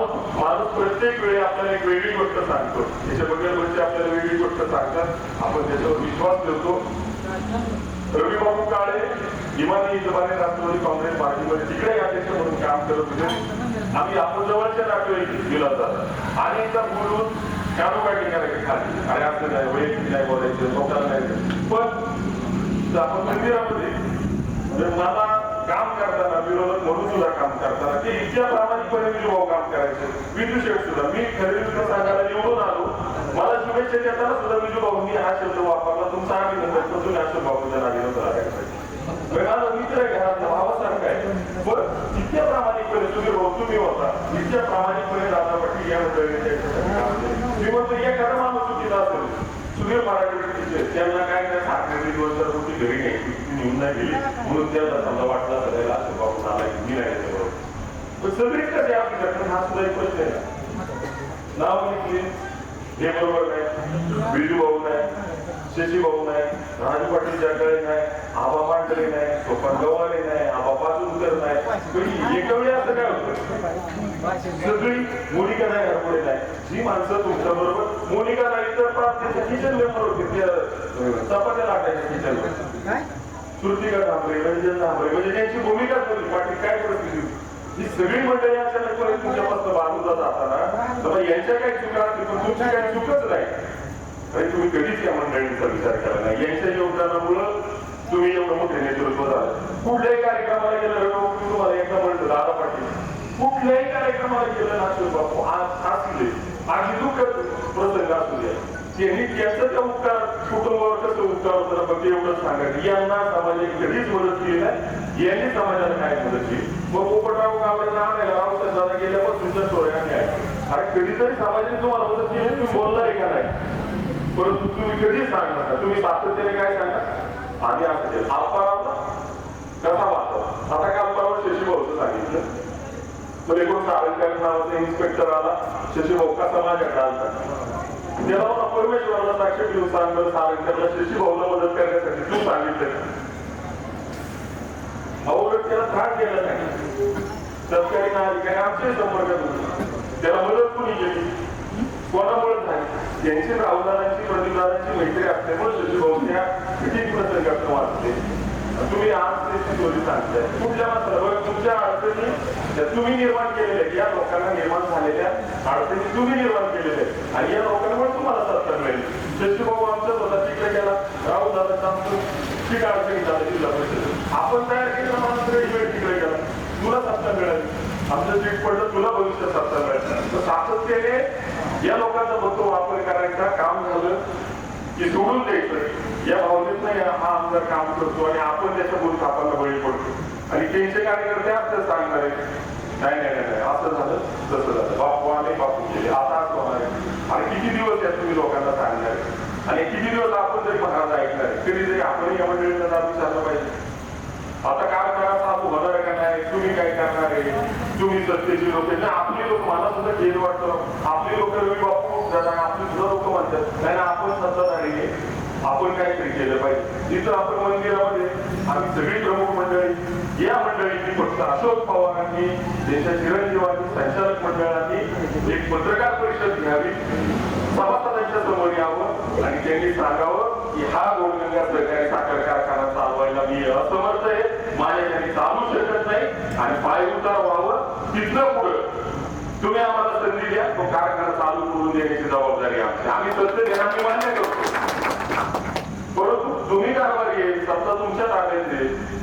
माणूस माणूस प्रत्येक वेळी आपल्याला एक वेगळी गोष्ट सांगतो. त्याच्याबद्दल गोष्टी म्हणजे आपल्याला वेगळी गोष्ट सांगतात. आपण त्याच्यावर विश्वास ठेवतो. रवी बाबू काळे इमानी हिशोबाने राष्ट्रवादी काँग्रेस पार्टीमध्ये तिकडे अध्यक्ष म्हणून काम करत होते. आम्ही आपण जवळच्या नातेवाईक दिला जातात आणि एकदा बोलून कानोकाटी करायची खाली? आणि असं नाही वैयक्तिक नाही बोलायचं लोकांना नाही. पण आपण मंदिरामध्ये मला काम करताना विरोधक म्हणून सुद्धा काम करताना ते इतक्या प्रामाणिकपणे मी भाऊ काम करायचे विजू शेठ सुद्धा मी खरेदी सांगायला निवडून आलो मला शुभेच्छा देताना सुद्धा विजू भाऊंनी हा शब्द वापरला तुमचा अभिनंदन नंतर पासून अशोक बाबूच्या नावाने करायचं माझा मित्र आहे घरातला भावासारखा आहे. पण इतक्या प्रामाणिकपणे तुम्ही भाऊ तुम्ही होता इतक्या प्रामाणिकपणे दादा पाटील या मंडळीने मी म्हणतो एखादा माणूस चुकीचा असेल. सुधीर मराठी त्यांना काय नाही साखरेची दोन चार कोटी घरी नाही घेऊन नाही गेली. म्हणून त्यांना समजा वाटलं सगळ्याला असं बाबू आला की मी नाही याच्याबरोबर. पण सगळीच कसे आपली घटना हा सुद्धा एक प्रश्न आहे. नाव घेतली हे बरोबर नाही बिजू भाऊ नाही शशी भाऊ नाही राजू पाटील जगळे नाही आबा मांडले नाही सोपान गवाले नाही आबा पाचूनकर नाही. पण एका वेळी असं काय होतं? सगळी मोनिका नाही हरपुडे नाही. जी माणसं तुमच्या बरोबर मोनिका नाही तर प्रार्थनेच्या किचन मेंबर होते. चपात्या लाटायच्या किचन श्रुतिका दामरे रंजन दामरे म्हणजे त्यांची भूमिका होती पाटील काय परिस्थिती होती? ही सगळी मंडळी अचानकपणे तुमच्यापासून बाजून जात असताना तर यांच्या काही चुका असतील पण तुमच्या काही चुकच नाही. आणि तुम्ही कधीच या मंडळींचा विचार करा नाही. यांच्या योगदानामुळं तुम्ही एवढं मोठे नेतृत्व झालं. कुठल्याही कार्यक्रमाला गेलं रघु तुम्हाला एकदा म्हणतो दादा पाटील कुठल्याही कार्यक्रमाला गेलं नाशिक बापू आज असले आणि दुःख प्रसंग असू द्या त्यांनी त्याचं त्या उपकार कुटुंबावर कसं उपकार होतं फक्त एवढंच सांगायचं. यांना समाजाने कधीच मदत केली नाही यांनी समाजाला काय मदत केली? मग पोपटराव गावाला नाव नाही राव दादा गेल्यापासून त्या सोयाने आहे अरे कधीतरी समाजाने तुम्हाला मदत केली तुम्ही बोलणार का नाही? परंतु तुम्ही कधी सांगणार का तुम्ही सातत्याने काय सांगा आम्ही असं केलं. आप्पारावला कसा वाचतो आता काल परवा शशीभाऊचं सांगितलं. तर एकूण सावंतकर नावाचा इन्स्पेक्टर आला. शशीभाऊ कसा माझ्याकडे देवाला परमेश्वराला साक्ष घेऊन सांगलं त्याला शशी भाऊला मदत करण्यासाठी तू सांगितलं. का? भाऊ त्याला त्रास केला नाही. सरकारी नागरिकांनी आमचे संपर्क होते. त्याला मदत कुणी केली? कोणामुळे झाली? त्यांची राहुलांची प्रतिदानाची मैत्री असल्यामुळे शशी भाऊ त्या किती प्रसंगात वाचते तुम्ही आज त्याची स्टोरी सांगताय कुठल्या मात्र तुमच्या अडचणी तुम्ही निर्माण केलेल्या या लोकांना निर्माण झालेल्या अडचणी तुम्ही निर्माण केलेल्या आणि या लोकांमुळे तुम्हाला सत्ता मिळेल. शशी भाऊ आमचा स्वतः तिकडे गेला राहुल दादा ठीक अडचणी झालं जिल्हा परिषद आपण तयार केलेला माणूस रेडीमेड तिकडे गेला. तुला सत्ता मिळेल. आमचं सीट पडलं तुला भविष्यात सत्ता मिळेल. तर सातत्याने या लोकांचा फक्त वापर करायचा काम झालं की सोडून द्यायचं. या भावने भावनेत नाही हा आमदार काम करतो आणि आपण त्याच्या बोलत आपण बळी पडतो. आणि त्यांचे कार्यकर्ते आपल्याला सांगणार आहेत नाही नाही नाही असं झालं तसं झालं. बापू आले बापू केले. आता असं होणार आहे. आणि किती दिवस या तुम्ही लोकांना सांगणार आणि किती दिवस आपण जरी महाराज ऐकणार तरी जरी आपण या मंडळींना जाऊन विचारलं पाहिजे. आता काय करा चालू होणार का नाही? तुम्ही काय करणार आहे? तुम्ही सत्तेची लोक नाही आपली लोक मला सुद्धा खेळ वाटतं. आपली लोक रवी बापू दादा आपली सुद्धा लोक म्हणतात. नाही आपण सत्ता आहे. आपण काहीतरी केलं पाहिजे. तिथं आपण मंदिरामध्ये आम्ही सगळी प्रमुख मंडळी या मंडळीची फक्त अशोक पवारांनी त्यांच्या चिरंजीवांनी संचालक मंडळांनी एक पत्रकार परिषद घ्यावी. सभासदांच्या समोर यावं आणि त्यांनी सांगावं की हा गोलगंगा सहकारी साखर कारखाना चालवायला मी असमर्थ आहे. माझ्याकडे चालू शकत नाही आणि पाय उतार व्हावं. तिथलं पुढं तुम्ही आम्हाला संधी द्या. तो कारखाना चालू करून देण्याची जबाबदारी आमची. आम्ही सत्य देणार मी मान्य करतो. परंतु तुम्ही कारभारी आहे. सत्ता तुमच्या ताब्यात आहे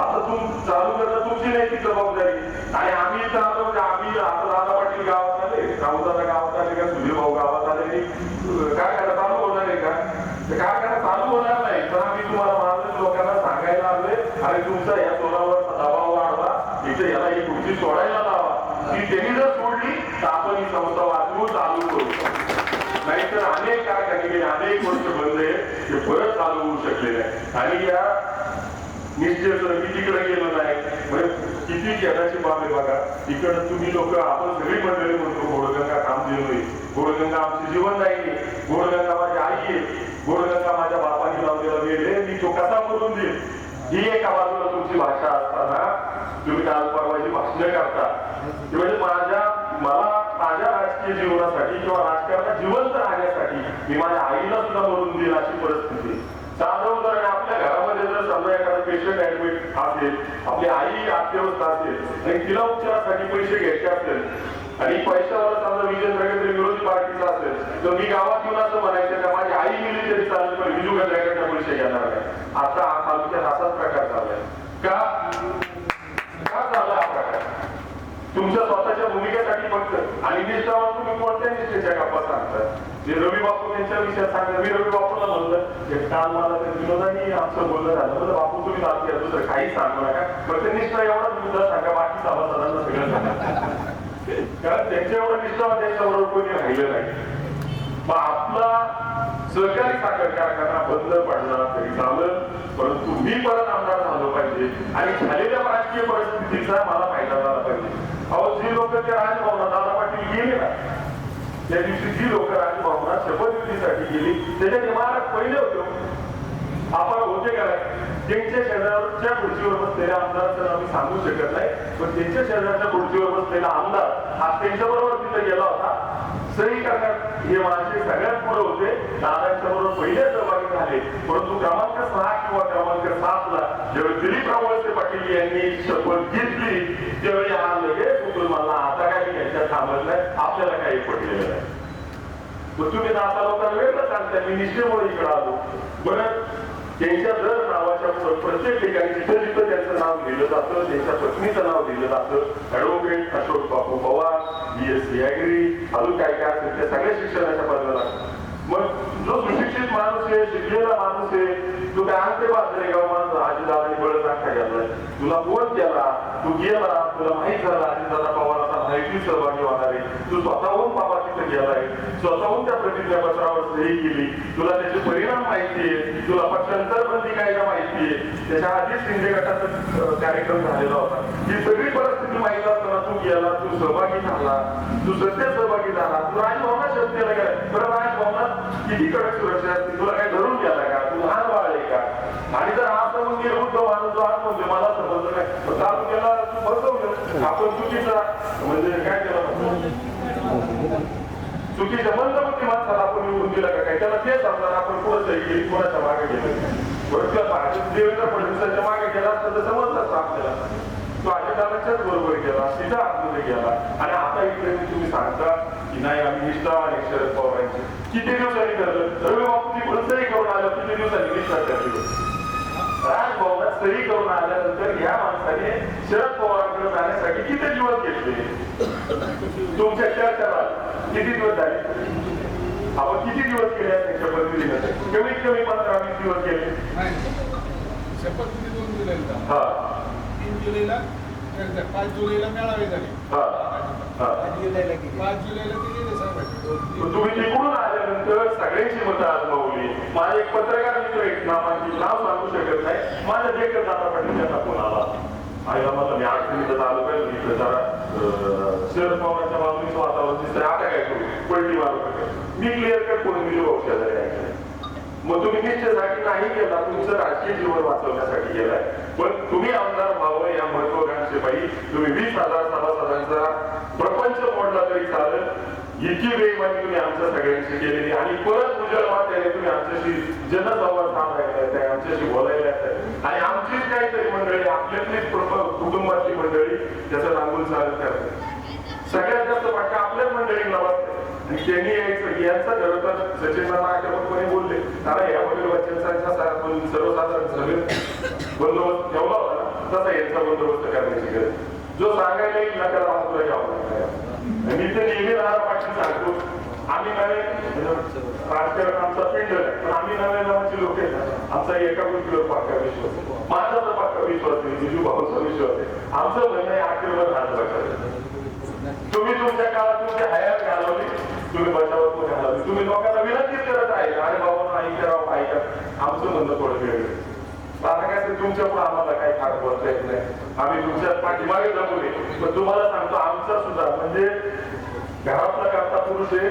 आता तुम चालू करणं तुमची नैतिक जबाबदारी. आणि आम्ही इथं आलो म्हणजे आम्ही आता दादा पाटील गावात आले. राऊताला गावात आले का? सुधीर भाऊ गावात आले. काय करा चालू होणार आहे का? ते काय करा चालू होणार नाही. तर आम्ही तुम्हाला महाराज लोकांना सांगायला आलोय. आणि तुमचा या तोरावर दबाव वाढवा. इथे याला ही खुर्ची सोडायला लावा. ती त्यांनी जर सोडली तर आपण ही संस्था वाचवू चालू करू नाहीतर अनेक कारखाने गेले अनेक वर्ष बंद आहे ते परत चालू होऊ शकले नाही. आणि या निश्चय मी तिकडे गेलो नाही. म्हणजे किती जगाची बाब आहे बघा. तिकडं तुम्ही लोक आपण सगळी मंडळी म्हणतो गोडगंगा काम दिलोय गोडगंगा आमचं जीवन नाही गोडगंगा माझी आई आहे. गोडगंगा माझ्या बापाने लावलेला वेळ आहे. मी तो कसा करून देईल? ही एका बाजूला तुमची भाषा असताना तुम्ही काल परवाची भाषण करता. म्हणजे माझ्या राजकीय जीवनासाठी किंवा राजकारणात जिवंत राहण्यासाठी मी माझ्या आईला सुद्धा मरून देईल अशी परिस्थिती. साधव जर आपल्या घरामध्ये जर समजा एखादा पेशंट ऍडमिट असेल आपली आई अत्यवस्था असेल आणि तिला उपचारासाठी पैसे घ्यायचे असेल आणि पैशावर समजा विजय प्रगती विरोधी पार्टीचा असेल तर मी गावात येऊन असं म्हणायचं का माझी आई गेली तरी चालेल पण विजू गंधराकडे पैसे घेणार नाही. आता हा तालुक्यात असाच प्रकार झालाय. का झाला हा प्रकार तुमच्या स्वतःच्या भूमिकेसाठी फक्त. आणि निष्ठावर तुम्ही कोणत्या निष्ठेच्या गप्पा सांगतात जे रवी बापू त्यांच्या विषयात सांगतात मी रवी बापूला म्हणलं एक काल मला ते विनोदानी आमचं बोलणं झालं. म्हणजे बापू तुम्ही नाते दुसरं काही सांगू नका. फक्त निष्ठा एवढाच मुद्दा सांगा बाकी सभासदांना सगळं सांगा. कारण त्यांच्या एवढं निष्ठा त्यांच्याबरोबर कोणी राहिलं नाही. मग आपला सहकारी साखर कारखाना बंद पडला तरी चालेल परंतु मी परत आमदार झालो पाहिजे. आणि झालेल्या राजकीय परिस्थितीचा मला फायदा झाला पाहिजे. अहो जी लोक ते राजभवनात दादा पाटील गेले ना त्या दिवशी जी लोक राजभवनात शपथविधीसाठी गेली त्याच्यात इमारत पहिले होते. आपण होते का त्यांच्या शेजारच्या खुर्चीवर बसलेल्या आमदाराचं आम्ही सांगू शकत नाही पण त्यांच्या शेजारच्या खुर्चीवर बसलेला आमदार हा त्यांच्या बरोबर तिथे गेला होता. सही करण्यात हे माझे सगळ्यात पुढे होते. दादांच्या बरोबर पहिले सहभागी झाले परंतु क्रमांक सहा किंवा क्रमांक सात ला ज्यावेळी दिलीप रावळसे पाटील यांनी शपथ घेतली त्यावेळी हा लगेच तुम्हाला आता काही मी यांच्यात थांबत आपल्याला काही पडलेलं नाही. मग तुम्ही आता लोकांना वेगळं सांगता मी निश्चयमुळे इकडे आलो. बरं त्यांच्या दर नावाच्या प्रत्येक ठिकाणी जिथं जिथं त्यांचं नाव दिलं जातं त्यांच्या पत्नीचं नाव दिलं जातं advocate Ashok Bapu Pawar B S C agri अजून काय काय असेल त्या सगळ्या शिक्षणाच्या पदव्या मग जो सुशिक्षित माणूस आहे शिकलेला माणूस आहे तू काय आणते बाजरे गाव हो माणूस? आजीदादानी बळ टाका गेलाय तुला फोन केला तू गेला तुला माहीत झाला आजीदादा पवाराचा माहिती सहभागी होणार. आहे तू स्वतःहून बाबा तिथे गेलाय. स्वतःहून त्या प्रतिज्ञापत्रावर सही केली. तुला त्याचे परिणाम माहिती आहे. तुला पक्षांतर बंदी कायदा माहिती आहे. त्याच्या आधीच शिंदे गटाचा कार्यक्रम झालेला होता. ही सगळी परिस्थिती माहिती असताना तू गेला तू सहभागी झाला. तू सत्य सहभागी झाला. तुला आणि शब्द केला काय बरं राजभवनात किती कडक सुरक्षा असते तुला काय धरून गेला का? तू लहान बाळ आहे का? आणि जर हा समजून म्हणजे विरुद्ध माणूस जो आज म्हणजे मला समजलं नाही. चालू केला तू बसवलं आपण चुकीचा म्हणजे काय केलं? चुकीच्या मंदबुद्धी माणसाला आपण निवडून दिला का काय? त्याला ते समजा आपण पुढे सही केली कोणाच्या मागे गेलं. बरं देवेंद्र फडणवीसांच्या मागे गेला असता तर समजलं आपल्याला. अजितालाच्याच बरोबर गेला सीधा आतमध्ये गेला. आणि आता इकडे तुम्ही सांगता की नाही आम्ही निष्ठावान आहे शरद पवारांचे. किती दिवसांनी ठरलं? रवी बापू तिकडून सही करून आलं किती दिवसांनी? निष्ठा ठरली राजभवनात सही करून आल्यानंतर या माणसाने शरद पवारांकडे जाण्यासाठी किती दिवस घेतले? तुमच्या चर्चेला किती दिवस झाले? आपण किती दिवस केले त्यांच्या पद्धतीने कमीत कमी पंधरा वीस दिवस केले जुलैला. हा. तीन जुलैला पाच जुलैला मेळावे झाले. पाच जुलैला ते गेले साहेब तुम्ही तिकडून आल्यानंतर सगळ्यांची मतं आजमावली. माझे एक पत्रकार मित्र आहेत नामांची नाव सांगू शकत नाही. माझ्या देखत दादा पाटील त्यांना फोन आला. आईला म्हटलं मी अडचणीत आलो पाहिजे मी अं, शरद पवारांच्या बाजूनीच वातावरण दिसतंय. आता काय करू? पलटी मारू. मी क्लिअर कट करून मी शेजारी ऐकलंय. मग नाही केला तुमचं राजकीय जीवन वाचवण्यासाठी केलाय. पण तुम्ही आमदार व्हावं या महत्वाकांक्षे पाहिजे तुम्ही वीस हजार सभासदांचा प्रपंच मोडला तरी चालत इतकी बेईमानी तुम्ही आमच्या सगळ्यांशी केलेली आणि परत उजळ वाटल्याने तुम्ही आमच्याशी जनसंवाद साधायला येताय आमच्याशी बोलायला येत आणि आमचीच काहीतरी मंडळी आपल्यातलीच कुटुंबातली मंडळी त्याचं लागून चालत करते सगळ्यात जास्त फटका आपल्याच मंडळींना बसते शैली यायचं यांचा खरं तर सचिन नाना आक्रमकपणे बोलले. कारण यामधील वडील सर्वसाधारण सभेत बंदोबस्त ठेवला होता तसा यांचा बंदोबस्त करण्याची गरज. जो सांगायला येईल ना त्याला बाजूला घ्यावं लागतं मी ते नेहमी राहणार पाटील सांगतो. आम्ही नवे राजकारण आमचा पिंड पण आम्ही नव्या नावाची लोक आहेत. आमचा एका गोष्टीवर पक्का विश्वास माझा तर पक्का विश्वास आहे बिजू भाऊचा विश्वास आहे. आमचं म्हणणं आहे आखिरवर राजकारण. तुम्ही तुमच्या काळात तुमची हयात घालवली. तुम्ही बचावात घालवली तुम्ही लोकांना विनंती करत आहे अरे बाबा नाही राव ऐका आमचं म्हणणं थोडं वेगळं आता काय ते तुमच्यापुढे आम्हाला काही फार बोलता येत नाही. आम्ही तुमच्या पाठीमागे जमवले पण तुम्हाला सांगतो आमचा सुद्धा म्हणजे घरातला करता पुरुष आहे.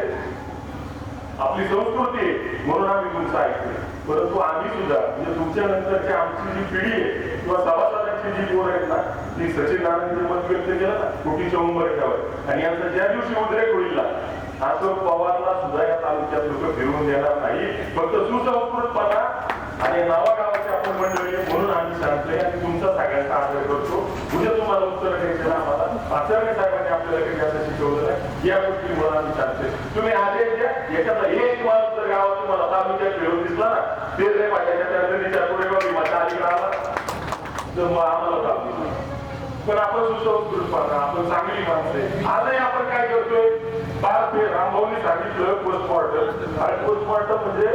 आपली संस्कृती म्हणून आम्ही तुमचं ऐकतो परंतु आम्ही सुद्धा म्हणजे तुमच्या नंतरची आमची जी पिढी आहे किंवा सभासदांची जी पोर आहेत ना ती सचिन नारायणचं मत व्यक्त केलं ना कुटीच्या उंबरठ्यावर. आणि यांचा ज्या दिवशी उद्रेक होईल ना अशोक पवारला सुद्धा या तालुक्यात लोक फिरवून देणार नाही फक्त सुसंस्कृतपणा आणि नावागावाची आपण मंडळी म्हणून आम्ही सांगतोय आणि तुमचा सगळ्यांचा आदर करतो. उद्या तुम्हाला उत्तर द्यायचं ना आम्हाला. आचार्य साहेबांनी आपल्याला काही असं शिकवलं नाही या गोष्टीमुळे आम्ही सांगतोय. तुम्ही आदेश द्या. एखादा एक माणूस जर गावात तुम्हाला तालुक्यात फिरवून दिसला ना. ते रे पाठ्याच्या त्या पुढे बघ माझ्या अलीकडे आला तर मग आम्हाला पण आपण सुसंस्कृतपणा आपण चांगली माणसं आहे. आजही आपण काय फार ते रामभाऊने सांगितलं पोस्टमॉर्टम आणि पोस्टमॉर्टम म्हणजे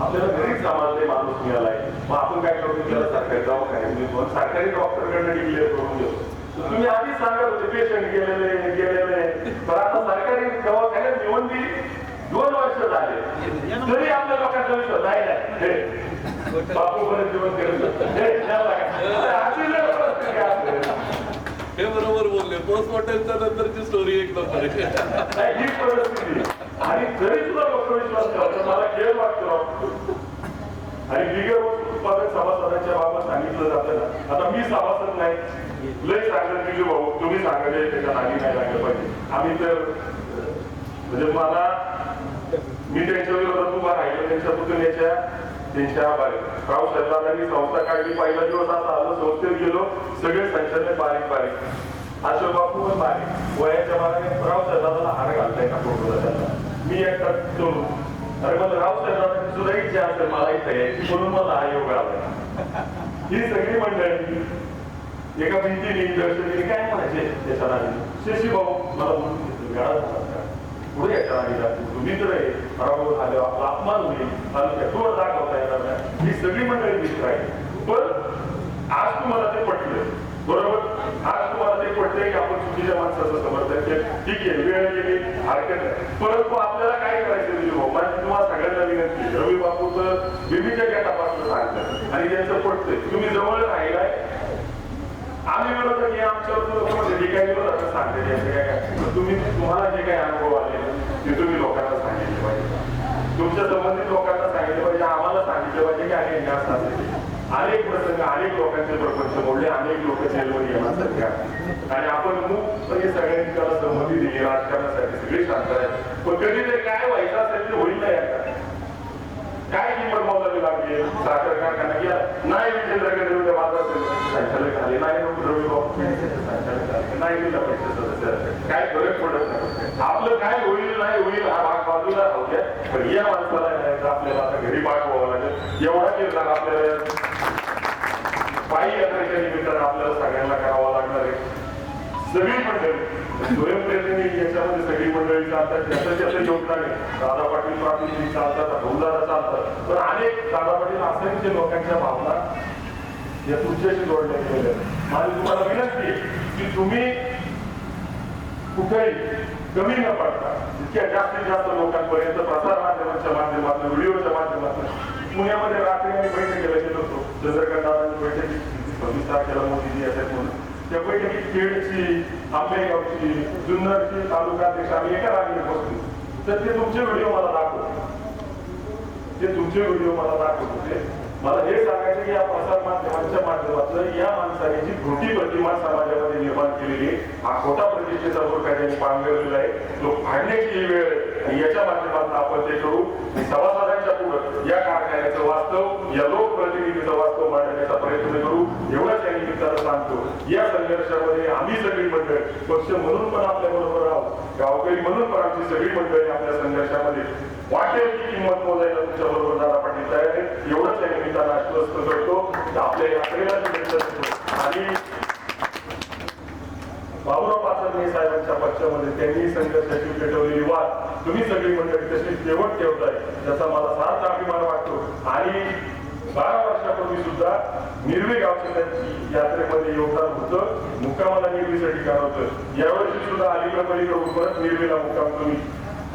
आपल्याला घरीच समाजले माणूस मिळालाय. मग आपण काय करतो त्याला सरकारी दवाखान्यात नेतो आणि सरकारी डॉक्टरकडनं डिक्लेअर करून देतो तुम्ही आधीच सांगत होते पेशंट गेलेले गेलेले पण आता सरकारी दवाखान्यात निवंती दोन वर्ष झाले. तरी आपल्या लोकांचा विश्वास नाही नाही बापू पर्यंत जीवन केलं हे, बरोबर बोलले. पोस्टमॉर्टमच्या नंतरची स्टोरी एक नंबर ही परिस्थिती. आणि तरी सुद्धा लोक विश्वास करतात मला खेळ वाटतो. आणि बिगर उत्पादक सभासदांच्या बाबत सांगितलं जातं ना. आता मी सभासद नाही. लय सांगत बिजू भाऊ. तुम्ही सांगले त्याच्या नादी नाही लागलं पाहिजे. आम्ही तर म्हणजे मला मी त्यांच्या विरोधात उभा राहिलो. त्यांच्या पुतण्याच्या त्यांच्या बाहेर राव साहेबांनी संस्था काढली पहिला दिवस असा आलो संस्थेत गेलो सगळे संचालक बारीक बारीक. अशोक बापू पण बारीक. वयाच्या बाराने राव साहेबांना हार घालताय का फोटोला त्यांना मी एकटा सोडू अरे मला राव साहेबांची सुद्धा इच्छा असेल मला इथे यायची म्हणून मला हा योग आला. ही सगळी मंडळी एका भिंतीने दर्शनी काय म्हणायचे? त्याच्या शशी भाऊ मला म्हणून घेतलं. पुढे याच्या नादी जातो तुम्ही पराभव झाले आपला अपमान होईल. तालुक्यात जोर दाखवता येणार नाही. ही सगळी मंडळी मित्र आहे पण आज तुम्हाला ते पटलं बरोबर? आज तुम्हाला ते पटलंय की आपण चुकीच्या माणसाचं समर्थन केलं. ठीक आहे वेळ गेली हरकत नाही. परंतु आपल्याला काय करायचं म्हणजे भाऊ? माझी तुम्हाला सगळ्यांना विनंती रवी बापूचं बीबीच्या गटापासून सांगतात आणि त्यांचं पटतंय. तुम्ही जवळ राहिलाय. आम्ही म्हणतो की आमच्या जे काही विरोधाचं सांगते काय काय तुम्ही तुम्हाला जे काही अनुभव आले ते तुम्ही लोकांना सांगितले पाहिजे. तुमच्या संबंधित लोकांना सांगितलं पाहिजे आम्हाला सांगितलं पाहिजे की अनेक जास्त असेल. अनेक प्रसंग अनेक लोकांचे प्रपंच मोडले अनेक लोक जेलवर येणार सध्या. आणि आपण मुक्तपणे सगळ्यांनी त्याला संमती दिली राजकारणासाठी सगळे शांत आहे पण कधी ते काय व्हायचं असेल ते होईल नाही आता काय किंमत मोजावी साखर कारखाना गेला नाही विजेंद्रकडे उद्या माझा संचालक झाले नाही नको रवी संचालक झाले नाही दिला पैसे सदस्य काय फरक पडत नाही. आपलं काय होईल नाही होईल हा भाग बाजूला राहू पण या माणसाला नाही आपल्याला आता घरी पाठवावं लागेल. एवढा निर्धार आपल्याला पायी यात्रेच्या निमित्तानं आपल्याला सगळ्यांना सगळी मंडळी. स्वयंप्रेरणी याच्यामध्ये सगळी मंडळी चालतात. त्याचं त्याचं योगदान आहे दादा पाटील प्रातिनिधिक चालतात भाऊदादा चालतात. पण अनेक दादा पाटील असंख्य लोकांच्या भावना या तुमच्याशी जोडल्या गेलेल्या माझी तुम्हाला विनंती आहे की तुम्ही कुठेही कमी न पडता इतक्या जास्तीत जास्त लोकांपर्यंत प्रसार माध्यमांच्या माध्यमातून व्हिडिओच्या माध्यमातून पुण्यामध्ये रात्री आम्ही केला गेलो होतो. चंद्रकांतांनी बैठक सव्वीस तारखेला मोदीजी असेल म्हणून. त्या बैठकीत खेडची आंबेगावची जुन्नरची तालुका अध्यक्ष आम्ही एका रांगेत बसतो तर ते तुमचे व्हिडिओ मला दाखवतो ते तुमचे व्हिडिओ मला दाखवत होते. मला हे सांगायचं की या प्रसार माध्यमांच्या माध्यमातून या माणसाने जी खोटी प्रतिमा समाजामध्ये निर्माण केलेली आहे, हा खोटा प्रतिष्ठेचा बुरखा त्यांनी पांघरलेला आहे. तो फाडण्याची ही वेळ आहे. आणि याच्या माध्यमातून आपण ते करू. सभासदांच्या या कारखान्याचं वास्तव या लोकप्रतिनिधीचं वास्तव मांडण्याचा प्रयत्न करू एवढाच या निमित्तानं सांगतो. या संघर्षामध्ये आम्ही सगळी मंडळ पक्ष म्हणून पण आपल्या बरोबर आहोत. गावकरी म्हणून पण आमची सगळी मंडळी आपल्या संघर्षामध्ये. वाटेल की किंमत मोजायला तुमच्या बरोबर दादा पाटील तयार आहेत. एवढंच या निमित्तानं आश्वस्त करतो. आपल्या यात्रेला आणि बाबुराव पाचरणे साहेबांच्या पक्षामध्ये त्यांनी संघर्षाची पेटवलेली वाद तुम्ही सगळी मंडळी तशी शेवट ठेवताय. त्याचा मला आणि बारा वर्षापूर्वी सुद्धा निर्वे गावच्या त्यांची यात्रेमध्ये योगदान होतं. मुक्कामाला निर्वीसाठी काम होतं. यावर्षी सुद्धा अलीकडे पलीकडे परत निर्वेला मुक्काम तुम्ही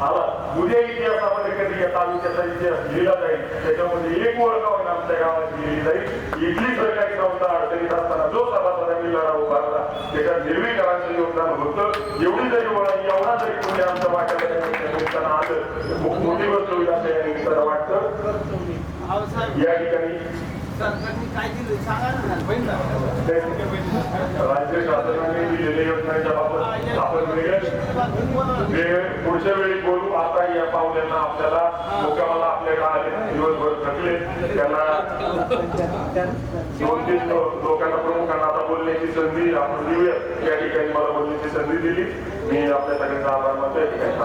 आला उद्या इतिहासामध्ये कधी या तालुक्याचा इतिहास लिहिला जाईल. त्याच्यामध्ये एक ओळख आमच्या गावाची लिहिली जाईल इथली सरकारी संस्था अडचणीत असताना जो सभासदांनी लढा उभारला त्याच्यात निर्विकारांचं योगदान होतं. एवढी जरी ओळख एवढा जरी कोणी आमच्या वाट्याला निमित्तानं आलं मोठी वस्तू या निमित्तानं वाटतं. या ठिकाणी सरकारने काय दिलं सांगा ना होईल ना राज्य शासनाने दिलेल्या योजनांच्या बाबत आपण पुढच्या वेळी बोलू. आता या पाहुण्यांना आपल्याला मुक्कामाला आपल्याकडे आले दिवसभर थकले. त्यांना दोन तीन लोकांना प्रमुखांना आता बोलण्याची संधी आपण देऊया. या ठिकाणी मला बोलण्याची संधी दिली. मी आपल्या सगळ्यांचा आभार मानतो या ठिकाणी